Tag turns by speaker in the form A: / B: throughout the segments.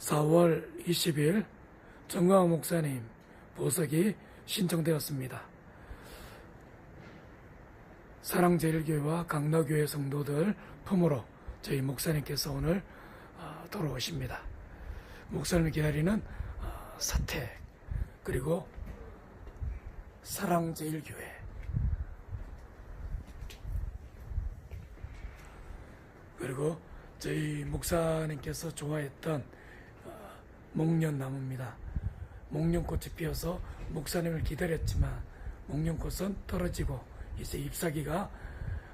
A: 4월 20일 정광 목사님 보석이 신청되었습니다. 사랑제일교회와 강로교회 성도들 품으로 저희 목사님께서 오늘 어, 돌아오십니다. 목사님을 기다리는 어, 사택 그리고 사랑제일교회 그리고 저희 목사님께서 좋아했던 어, 목련나무입니다. 목련꽃이 피어서 목사님을 기다렸지만 목련꽃은 떨어지고 이제 잎사귀가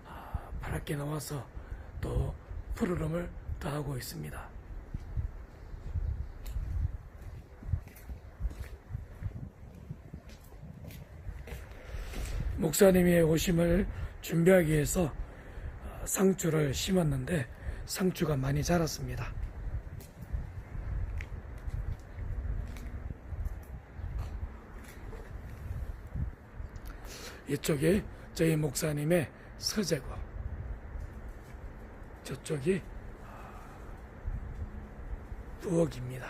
A: 아, 파랗게 나와서 또 푸르름을 더하고 있습니다. 목사님의 오심을 준비하기 위해서 어, 상추를 심었는데 상추가 많이 자랐습니다. 이쪽이 저희 목사님의 서재고 저쪽이 부엌입니다.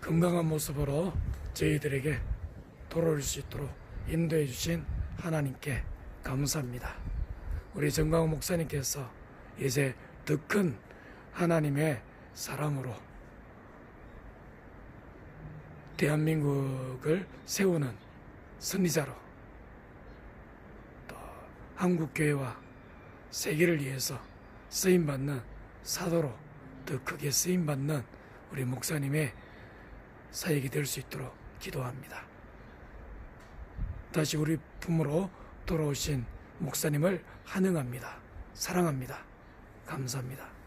A: 건강한 모습으로 저희들에게 돌아올 수 있도록 인도해 주신 하나님께 감사합니다. 우리 정광호 목사님께서 이제 더 큰 하나님의 사랑으로 대한민국을 세우는 선리자로 또 한국교회와 세계를 위해서 쓰임받는 사도로 더 크게 쓰임받는 우리 목사님의 사역이 될 수 있도록 기도합니다. 다시 우리 품으로 돌아오신 목사님을 환영합니다. 사랑합니다. 감사합니다.